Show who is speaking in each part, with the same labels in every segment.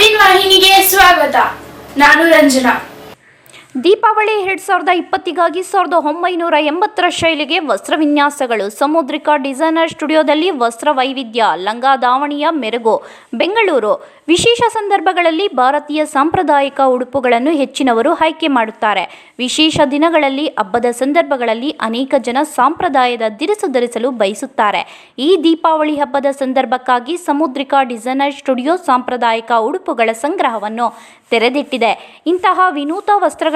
Speaker 1: ನವೀನ್ ವಾಹಿನಿಗೆ ಸ್ವಾಗತ. ನಾನು ರಂಜನಾ.
Speaker 2: ದೀಪಾವಳಿ ಎರಡು ಸಾವಿರದ ಇಪ್ಪತ್ತಿಗಾಗಿ ಸಾವಿರದ ಒಂಬೈನೂರ ಎಂಬತ್ತರ ಶೈಲಿಗೆ ವಸ್ತ್ರ ವಿನ್ಯಾಸಗಳು ಸಮುದ್ರಿಕ ಡಿಸೈನರ್ ಸ್ಟುಡಿಯೋದಲ್ಲಿ ವಸ್ತ್ರ ವೈವಿಧ್ಯ ಲಂಗ ದಾವಣಿಯ ಮೆರುಗು, ಬೆಂಗಳೂರು. ವಿಶೇಷ ಸಂದರ್ಭಗಳಲ್ಲಿ ಭಾರತೀಯ ಸಾಂಪ್ರದಾಯಿಕ ಉಡುಪುಗಳನ್ನು ಹೆಚ್ಚಿನವರು ಆಯ್ಕೆ ಮಾಡುತ್ತಾರೆ. ವಿಶೇಷ ದಿನಗಳಲ್ಲಿ, ಹಬ್ಬದ ಸಂದರ್ಭಗಳಲ್ಲಿ ಅನೇಕ ಜನ ಸಾಂಪ್ರದಾಯದ ದಿರಿಸು ಧರಿಸಲು ಬಯಸುತ್ತಾರೆ. ಈ ದೀಪಾವಳಿ ಹಬ್ಬದ ಸಂದರ್ಭಕ್ಕಾಗಿ ಸಮುದ್ರಿಕ ಡಿಸೈನರ್ ಸ್ಟುಡಿಯೋ ಸಾಂಪ್ರದಾಯಿಕ ಉಡುಪುಗಳ ಸಂಗ್ರಹವನ್ನು ತೆರೆದಿಟ್ಟಿದೆ. ಇಂತಹ ವಿನೂತ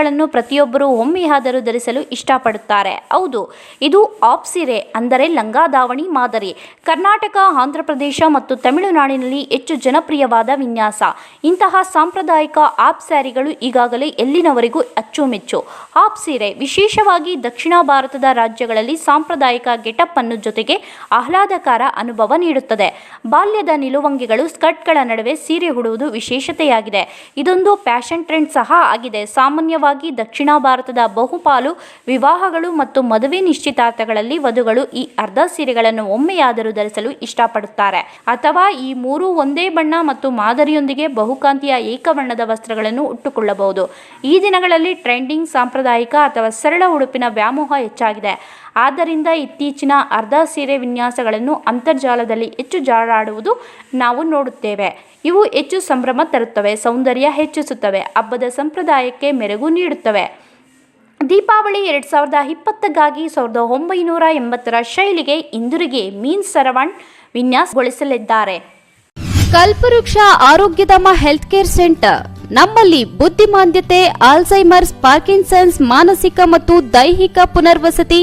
Speaker 2: ವಸ್ತ್ರಗಳನ್ನು ಪ್ರತಿಯೊಬ್ಬರೂ ಒಮ್ಮೆಯಾದರೂ ಧರಿಸಲು ಇಷ್ಟಪಡುತ್ತಾರೆ. ಹೌದು, ಇದು ಆಪ್ ಸೀರೆ ಅಂದರೆ ಲಂಗಾ ದಾವಣಿ ಮಾದರಿ. ಕರ್ನಾಟಕ ಆಂಧ್ರಪ್ರದೇಶ ಮತ್ತು ತಮಿಳುನಾಡಿನಲ್ಲಿ ಹೆಚ್ಚು ಜನಪ್ರಿಯವಾದ ವಿನ್ಯಾಸ. ಇಂತಹ ಸಾಂಪ್ರದಾಯಿಕ ಆಪ್ ಸ್ಯಾರಿಗಳು ಈಗಾಗಲೇ ಎಲ್ಲಿನವರೆಗೂ ಅಚ್ಚುಮೆಚ್ಚು. ಆಪ್ ಸೀರೆ ವಿಶೇಷವಾಗಿ ದಕ್ಷಿಣ ಭಾರತದ ರಾಜ್ಯಗಳಲ್ಲಿ ಸಾಂಪ್ರದಾಯಿಕ ಗೆಟಪ್ ಅನ್ನು ಜೊತೆಗೆ ಆಹ್ಲಾದಕರ ಅನುಭವ ನೀಡುತ್ತದೆ. ಬಾಲ್ಯದ ನಿಲುವಂಗಿಗಳು ಸ್ಕರ್ಟ್ಗಳ ನಡುವೆ ಸೀರೆ ಉಡುವುದು ವಿಶೇಷತೆಯಾಗಿದೆ. ಇದೊಂದು ಫ್ಯಾಷನ್ ಟ್ರೆಂಡ್ ಸಹ ಆಗಿದೆ. ಸಾಮಾನ್ಯವಾಗಿ ದಕ್ಷಿಣ ಭಾರತದ ಬಹುಪಾಲು ವಿವಾಹಗಳು ಮತ್ತು ಮದುವೆ ನಿಶ್ಚಿತಾರ್ಥಗಳಲ್ಲಿ ವಧುಗಳು ಈ ಅರ್ಧ ಸೀರೆಗಳನ್ನು ಒಮ್ಮೆಯಾದರೂ ಧರಿಸಲು ಇಷ್ಟಪಡುತ್ತಾರೆ. ಅಥವಾ ಈ ಮೂರು ಒಂದೇ ಬಣ್ಣ ಮತ್ತು ಮಾದರಿಯೊಂದಿಗೆ ಬಹುಕಾಂತಿಯ ಏಕವರ್ಣದ ವಸ್ತ್ರಗಳನ್ನು ಉಟ್ಟುಕೊಳ್ಳಬಹುದು. ಈ ದಿನಗಳಲ್ಲಿ ಟ್ರೆಂಡಿಂಗ್, ಸಾಂಪ್ರದಾಯಿಕ ಅಥವಾ ಸರಳ ಉಡುಪಿನ ವ್ಯಾಮೋಹ ಹೆಚ್ಚಾಗಿದೆ. ಆದ್ದರಿಂದ ಇತ್ತೀಚಿನ ಅರ್ಧ ಸೀರೆ ವಿನ್ಯಾಸಗಳನ್ನು ಅಂತರ್ಜಾಲದಲ್ಲಿ ಹೆಚ್ಚು ಜಾಲಾಡುವುದು ನಾವು ನೋಡುತ್ತೇವೆ. ಇವು ಹೆಚ್ಚು ಸಂಭ್ರಮ ತರುತ್ತವೆ, ಸೌಂದರ್ಯ ಹೆಚ್ಚಿಸುತ್ತವೆ, ಹಬ್ಬದ ಸಂಪ್ರದಾಯಕ್ಕೆ ಮೆರುಗು ನೀಡುತ್ತವೆ. ದೀಪಾವಳಿ ಎರಡು ಸಾವಿರದ ಇಪ್ಪತ್ತಕ್ಕಾಗಿ ಸಾವಿರದ ಒಂಬೈನೂರ ಎಂಬತ್ತರ ಶೈಲಿಗೆ ಹಿಂದಿರುಗಿ ಮೀನ್ ಸರವಣ್ ವಿನ್ಯಾಸಗೊಳಿಸಲಿದ್ದಾರೆ.
Speaker 3: ಕಲ್ಪವೃಕ್ಷ ಆರೋಗ್ಯಧಾಮ ಹೆಲ್ತ್ ಕೇರ್ ಸೆಂಟರ್. ನಮ್ಮಲ್ಲಿ ಬುದ್ಧಿಮಾಂದ್ಯತೆ ಆಲ್ಝೈಮರ್ಸ್ ಪಾರ್ಕಿನ್ಸನ್ಸ್, ಮಾನಸಿಕ ಮತ್ತು ದೈಹಿಕ ಪುನರ್ವಸತಿ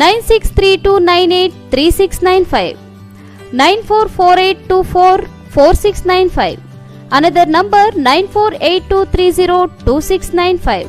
Speaker 3: Nine six three two nine eight three six nine five nine four four eight two four four six nine five another number nine four eight two three zero two six nine five